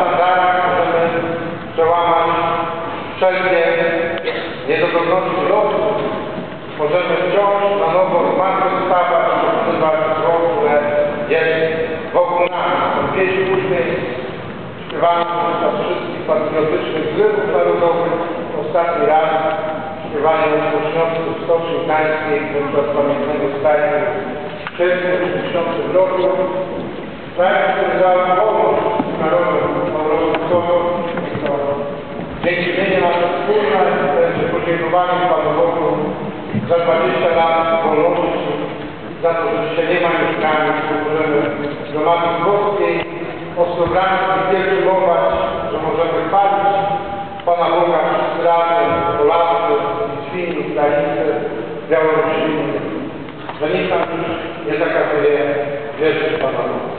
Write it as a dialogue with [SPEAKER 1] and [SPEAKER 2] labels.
[SPEAKER 1] standardach możemy przełamać wszelkie niedogodności losu. Możemy wciąż na nowo zmartwychwstawać i pokonywać zło, które jest wokół nas. Są pieśń później śpiewana podczas wszystkich patriotycznych zrywów narodowych. Ostatni raz śpiewanie uczniowców w Stoczni Gdańskiej podczas pamiętnego stajni w czerwcu 2000 roku. Tak, który dał pomoc będzie podziękowanie Panu Bogu za 20 lat wolności, za to, że dzisiaj nie ma mieszkania, że możemy do Matki Boskiej ostrograńskiej pielgrzymować, że możemy chwalić Pana Boga wszyscy razem, Polacy, Litwini, Ukraińcy, Białorusini, że nikt nam już nie zakazuje wierzyć Pana Boga.